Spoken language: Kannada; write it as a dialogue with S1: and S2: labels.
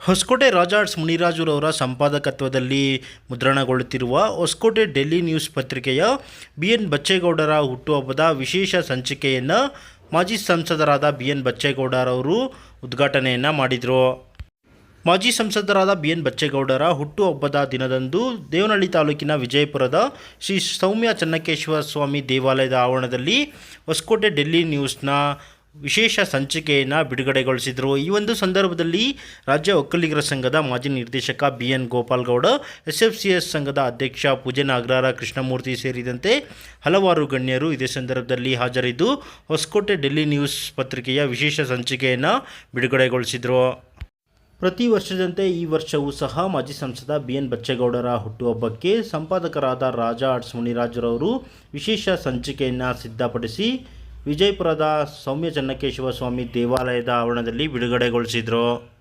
S1: ಹೊಸಕೋಟೆ ರಾಜಾರ್ಟ್ಸ್ ಮುನಿರಾಜುರವರ ಸಂಪಾದಕತ್ವದಲ್ಲಿ ಮುದ್ರಣಗೊಳ್ಳುತ್ತಿರುವ ಹೊಸಕೋಟೆ ಡೆಲ್ಲಿ ನ್ಯೂಸ್ ಪತ್ರಿಕೆಯ ಬಿ ಎನ್ ಬಚ್ಚೇಗೌಡರ ಹುಟ್ಟುಹಬ್ಬದ ವಿಶೇಷ ಸಂಚಿಕೆಯನ್ನು ಮಾಜಿ ಸಂಸದರಾದ ಬಿ ಎನ್ ಬಚ್ಚೇಗೌಡರವರು ಉದ್ಘಾಟನೆಯನ್ನು ಮಾಡಿದರು. ಮಾಜಿ ಸಂಸದರಾದ ಬಿ ಎನ್ ಬಚ್ಚೇಗೌಡರ ಹುಟ್ಟುಹಬ್ಬದ ದಿನದಂದು ದೇವನಹಳ್ಳಿ ತಾಲೂಕಿನ ವಿಜಯಪುರದ ಶ್ರೀ ಸೌಮ್ಯ ಚನ್ನಕೇಶ್ವರ ಸ್ವಾಮಿ ದೇವಾಲಯದ ಆವರಣದಲ್ಲಿ ಹೊಸಕೋಟೆ ಡೆಲ್ಲಿ ನ್ಯೂಸ್ನ ವಿಶೇಷ ಸಂಚಿಕೆಯನ್ನು ಬಿಡುಗಡೆಗೊಳಿಸಿದರು. ಈ ಒಂದು ಸಂದರ್ಭದಲ್ಲಿ ರಾಜ್ಯ ಒಕ್ಕಲಿಗರ ಸಂಘದ ಮಾಜಿ ನಿರ್ದೇಶಕ B N Gopalgowda S F C S ಸಂಘದ ಅಧ್ಯಕ್ಷ ಪೂಜೆ ನಾಗರಾರ, ಕೃಷ್ಣಮೂರ್ತಿ ಸೇರಿದಂತೆ ಹಲವಾರು ಗಣ್ಯರು ಇದೇ ಸಂದರ್ಭದಲ್ಲಿ ಹಾಜರಿದ್ದು, ಹೊಸಕೋಟೆ ಡೆಲ್ಲಿ ನ್ಯೂಸ್ ಪತ್ರಿಕೆಯ ವಿಶೇಷ ಸಂಚಿಕೆಯನ್ನು ಬಿಡುಗಡೆಗೊಳಿಸಿದರು. ಪ್ರತಿ ವರ್ಷದಂತೆ ಈ ವರ್ಷವೂ ಸಹ ಮಾಜಿ ಸಂಸದ ಬಿ ಎನ್ ಬಚ್ಚೇಗೌಡರ ಹುಟ್ಟುಹಬ್ಬಕ್ಕೆ ಸಂಪಾದಕರಾದ ರಾಜಾ ಆರ್ಟ್ಸ್ ಮುನಿರಾಜರವರು ವಿಶೇಷ ಸಂಚಿಕೆಯನ್ನು ಸಿದ್ಧಪಡಿಸಿ ವಿಜಯಪುರದ ಸೌಮ್ಯ ಚನ್ನಕೇಶವ ಸ್ವಾಮಿ ದೇವಾಲಯದ ಆವರಣದಲ್ಲಿ ಬಿಡುಗಡೆಗೊಳಿಸಿದರು.